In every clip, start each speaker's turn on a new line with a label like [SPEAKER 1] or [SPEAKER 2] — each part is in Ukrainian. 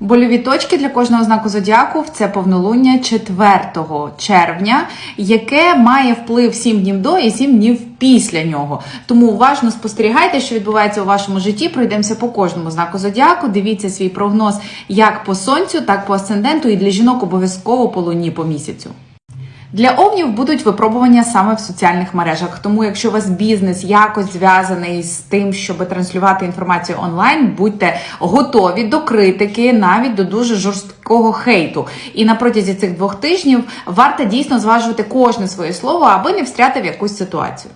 [SPEAKER 1] Больові точки для кожного знаку зодіаку це повнолуння 4 червня, яке має вплив 7 днів до і 7 днів після нього. Тому уважно спостерігайте, що відбувається у вашому житті. Пройдемося по кожному знаку зодіаку. Дивіться свій прогноз як по сонцю, так по асценденту, і для жінок обов'язково по луні по місяцю. Для овнів будуть випробування саме в соціальних мережах. Тому, якщо у вас бізнес якось зв'язаний з тим, щоб транслювати інформацію онлайн, будьте готові до критики, навіть до дуже жорсткого хейту. І на протязі цих двох тижнів варто дійсно зважувати кожне своє слово, аби не встряти в якусь ситуацію.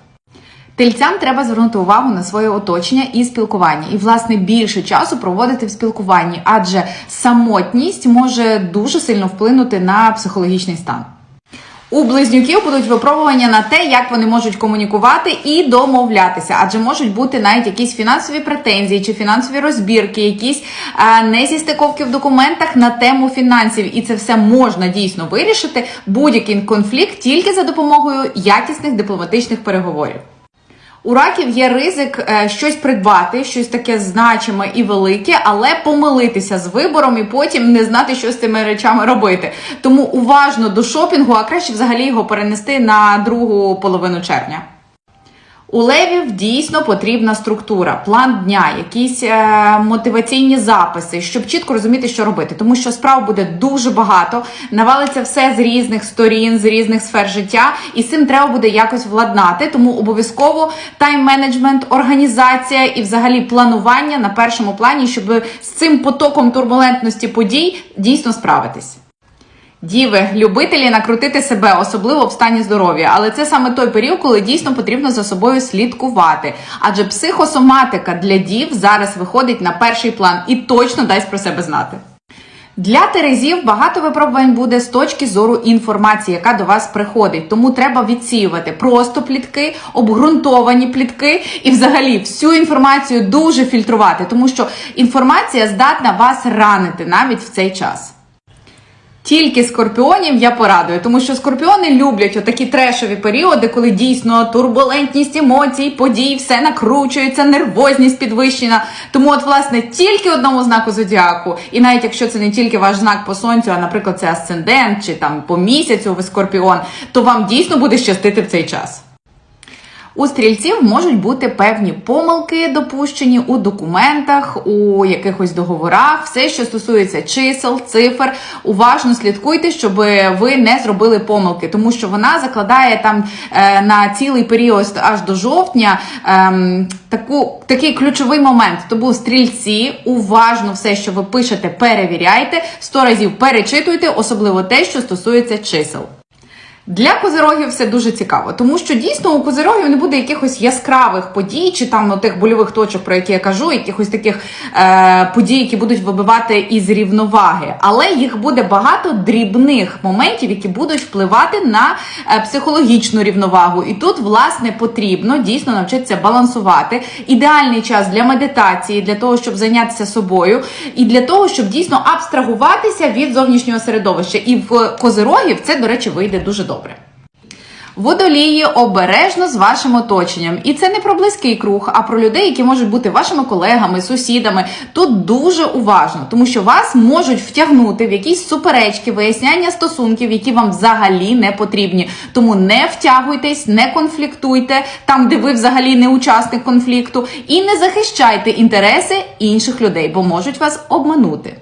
[SPEAKER 1] Тельцям треба звернути увагу на своє оточення і спілкування, і власне більше часу проводити в спілкуванні, адже самотність може дуже сильно вплинути на психологічний стан. У близнюків будуть випробування на те, як вони можуть комунікувати і домовлятися, адже можуть бути навіть якісь фінансові претензії чи фінансові розбірки, якісь е, незістиковки в документах на тему фінансів, і це все можна дійсно вирішити. Будь-який конфлікт тільки за допомогою якісних дипломатичних переговорів. У раків є ризик е, щось придбати, щось таке значиме і велике, але помилитися з вибором і потім не знати, що з цими речами робити. Тому уважно до шопінгу, а краще взагалі його перенести на другу половину червня. У левів дійсно потрібна структура, план дня, якісь е, мотиваційні записи, щоб чітко розуміти, що робити, тому що справ буде дуже багато, навалиться все з різних сторін, з різних сфер життя, і з цим треба буде якось владнати. Тому обов'язково тайм-менеджмент, організація і взагалі планування на першому плані, щоб з цим потоком турбулентності подій дійсно справитись. Діви, любителі накрутити себе, особливо в стані здоров'я, але це саме той період, коли дійсно потрібно за собою слідкувати. Адже психосоматика для дів зараз виходить на перший план і точно дасть про себе знати. Для терезів багато випробувань буде з точки зору інформації, яка до вас приходить. Тому треба відсіювати просто плітки, обґрунтовані плітки і взагалі всю інформацію дуже фільтрувати, тому що інформація здатна вас ранити навіть в цей час. Тільки скорпіонів я порадую, тому що скорпіони люблять отакі трешові періоди, коли дійсно турбулентність емоцій, подій, все накручується, нервозність підвищена. Тому, от, власне, тільки одному знаку зодіаку, і навіть якщо це не тільки ваш знак по сонцю, а наприклад, це асцендент чи там по місяцю ви скорпіон, то вам дійсно буде щастити в цей час. У стрільців можуть бути певні помилки допущені у документах, у якихось договорах, все, що стосується чисел, цифр. Уважно слідкуйте, щоб ви не зробили помилки, тому що вона закладає там е, на цілий період аж до жовтня ем, таку, такий ключовий момент. Тому стрільці уважно все, що ви пишете, перевіряйте, сто разів перечитуйте, особливо те, що стосується чисел. Для козирогів все дуже цікаво, тому що дійсно у козирогів не буде якихось яскравих подій, чи там ну, тих больових точок, про які я кажу, якихось таких е, подій, які будуть вибивати із рівноваги. Але їх буде багато дрібних моментів, які будуть впливати на е, психологічну рівновагу. І тут, власне, потрібно дійсно навчитися балансувати. Ідеальний час для медитації, для того, щоб зайнятися собою, і для того, щоб дійсно абстрагуватися від зовнішнього середовища. І в козирогів це, до речі, вийде дуже добре. Водолії обережно з вашим оточенням, і це не про близький круг, а про людей, які можуть бути вашими колегами, сусідами. Тут дуже уважно, тому що вас можуть втягнути в якісь суперечки, виясняння стосунків, які вам взагалі не потрібні. Тому не втягуйтесь, не конфліктуйте там, де ви взагалі не учасник конфлікту, і не захищайте інтереси інших людей, бо можуть вас обманути.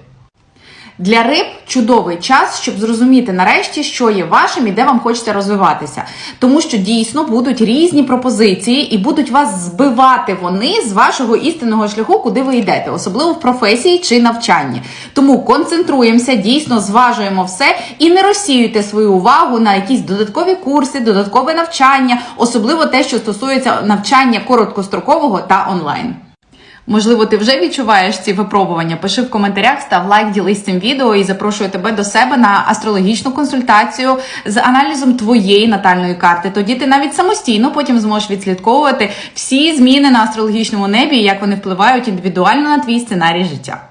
[SPEAKER 1] Для риб чудовий час, щоб зрозуміти нарешті, що є вашим і де вам хочете розвиватися. Тому що дійсно будуть різні пропозиції і будуть вас збивати вони з вашого істинного шляху, куди ви йдете, особливо в професії чи навчанні. Тому концентруємося, дійсно зважуємо все і не розсіюйте свою увагу на якісь додаткові курси, додаткове навчання, особливо те, що стосується навчання короткострокового та онлайн. Можливо, ти вже відчуваєш ці випробування. Пиши в коментарях, став лайк, ділись цим відео і запрошую тебе до себе на астрологічну консультацію з аналізом твоєї натальної карти. Тоді ти навіть самостійно потім зможеш відслідковувати всі зміни на астрологічному небі як вони впливають індивідуально на твій сценарій життя.